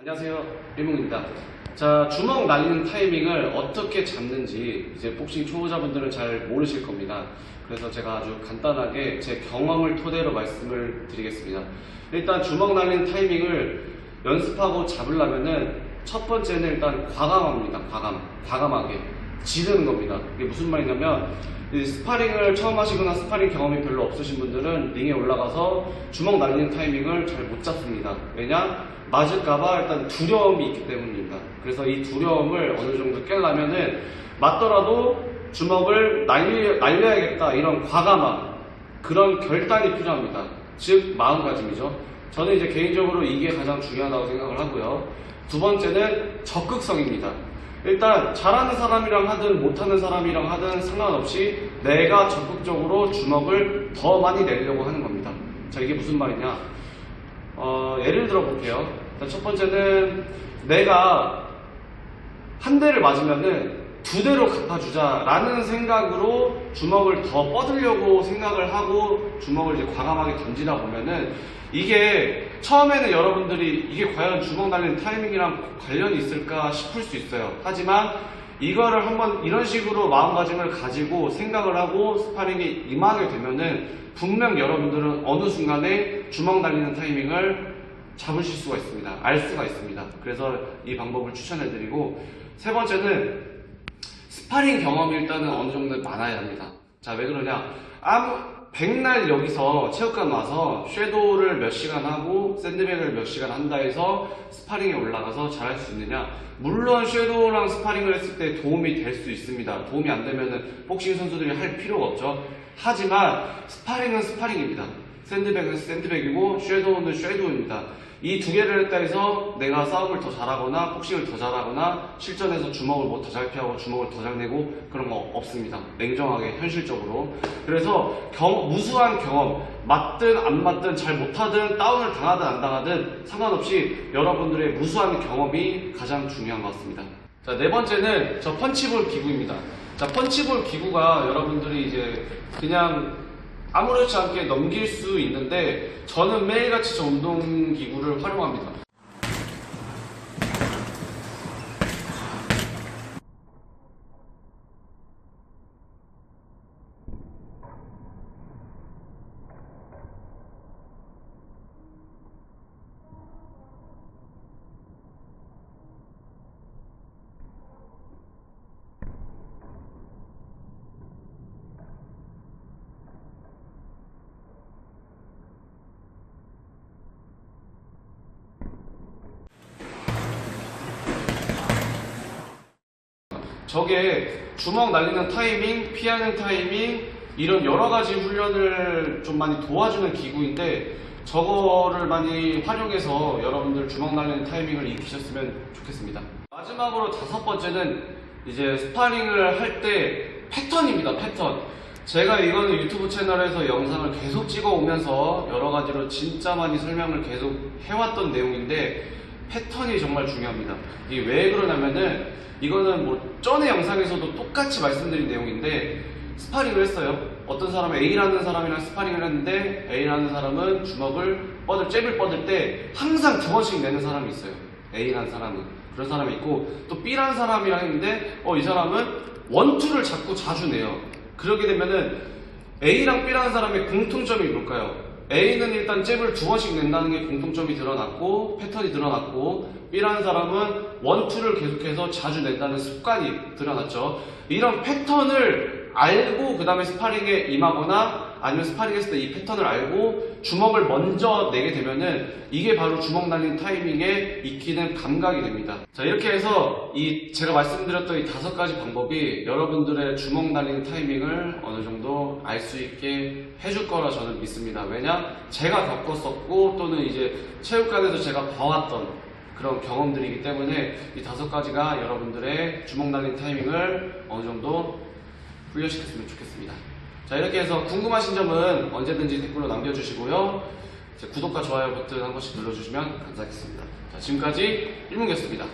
안녕하세요. 일몽입니다. 자, 주먹 날리는 타이밍을 어떻게 잡는지 이제 복싱 초보자분들은 잘 모르실 겁니다. 그래서 제가 아주 간단하게 제 경험을 토대로 말씀을 드리겠습니다. 일단 주먹 날리는 타이밍을 연습하고 잡으려면은 첫 번째는 일단 과감합니다. 과감. 과감하게. 지르는 겁니다. 이게 무슨 말이냐면 이 스파링을 처음 하시거나 스파링 경험이 별로 없으신 분들은 링에 올라가서 주먹 날리는 타이밍을 잘 못 잡습니다. 왜냐? 맞을까봐 일단 두려움이 있기 때문입니다. 그래서 이 두려움을 어느 정도 깨려면은 맞더라도 주먹을 날리, 날려야겠다 이런 과감함 그런 결단이 필요합니다. 즉 마음가짐이죠. 저는 이제 개인적으로 이게 가장 중요하다고 생각을 하고요. 두 번째는 적극성입니다. 일단 잘하는 사람이랑 하든 못하는 사람이랑 하든 상관없이 내가 적극적으로 주먹을 더 많이 내려고 하는 겁니다. 자 이게 무슨 말이냐? 어, 예를 들어 볼게요. 자, 첫 번째는 내가 한 대를 맞으면은 두 대로 갚아주자라는 생각으로 주먹을 더 뻗으려고 생각을 하고 주먹을 이제 과감하게 던지다 보면은 이게 처음에는 여러분들이 이게 과연 주먹 날리는 타이밍이랑 관련이 있을까 싶을 수 있어요. 하지만 이거를 한번 이런 식으로 마음가짐을 가지고 생각을 하고 스파링에 임하게 되면은 분명 여러분들은 어느 순간에 주먹 날리는 타이밍을 잡으실 수가 있습니다. 알 수가 있습니다. 그래서 이 방법을 추천해 드리고 세 번째는 스파링 경험이 일단은 어느 정도 많아야 합니다. 자, 왜 그러냐? 아무, 백날 여기서 체육관 와서 섀도우를 몇 시간 하고 샌드백을 몇 시간 한다 해서 스파링에 올라가서 잘할 수 있느냐? 물론 섀도우랑 스파링을 했을 때 도움이 될 수 있습니다. 도움이 안 되면은 복싱 선수들이 할 필요가 없죠. 하지만 스파링은 스파링입니다. 샌드백은 샌드백이고 섀도우는 섀도우입니다. 이 두 개를 했다 해서 내가 싸움을 더 잘하거나 복싱을 더 잘하거나 실전에서 주먹을 뭐 더 잘 피하고 주먹을 더 잘 내고 그런 거 없습니다. 냉정하게 현실적으로. 그래서 경- 무수한 경험 맞든 안 맞든 잘 못하든 다운을 당하든 안 당하든 상관없이 여러분들의 무수한 경험이 가장 중요한 것 같습니다. 자, 네 번째는 저 펀치볼 기구입니다. 자, 펀치볼 기구가 여러분들이 이제 그냥 아무렇지 않게 넘길 수 있는데 저는 매일같이 저 운동기구를 활용합니다. 저게 주먹 날리는 타이밍, 피하는 타이밍 이런 여러 가지 훈련을 좀 많이 도와주는 기구인데 저거를 많이 활용해서 여러분들 주먹 날리는 타이밍을 익히셨으면 좋겠습니다. 마지막으로 다섯 번째는 이제 스파링을 할 때 패턴입니다. 패턴. 제가 이거는 유튜브 채널에서 영상을 계속 찍어 오면서 여러 가지로 진짜 많이 설명을 계속 해왔던 내용인데 패턴이 정말 중요합니다. 이게 왜 그러냐면은 이거는 뭐 전에 영상에서도 똑같이 말씀드린 내용인데 스파링을 했어요. 어떤 사람은 A라는 사람이랑 스파링을 했는데 A라는 사람은 주먹을 뻗을 잽을 뻗을 때 항상 두 번씩 내는 사람이 있어요. A라는 사람은 그런 사람이 있고 또 B라는 사람이랑 했는데 어 이 사람은 원투를 자꾸 자주 내요. 그러게 되면은 A랑 B라는 사람의 공통점이 뭘까요? A는 일단 잽을 두 번씩 낸다는 게 공통점이 드러났고 패턴이 드러났고 B라는 사람은 원투를 계속해서 자주 낸다는 습관이 드러났죠. 이런 패턴을 알고 그 다음에 스파링에 임하거나 아니면 스파링 했을 때 이 패턴을 알고 주먹을 먼저 내게 되면은 이게 바로 주먹 날리는 타이밍에 익히는 감각이 됩니다. 자 이렇게 해서 이 제가 말씀드렸던 이 다섯 가지 방법이 여러분들의 주먹 날리는 타이밍을 어느 정도 알 수 있게 해줄 거라 저는 믿습니다. 왜냐 제가 겪었었고 또는 이제 체육관에서 제가 봐왔던 그런 경험들이기 때문에 이 다섯 가지가 여러분들의 주먹 날린 타이밍을 어느 정도 훈련시켰으면 좋겠습니다. 자, 이렇게 해서 궁금하신 점은 언제든지 댓글로 남겨주시고요. 구독과 좋아요 버튼 한 번씩 눌러주시면 감사하겠습니다. 자, 지금까지 일문이었습니다.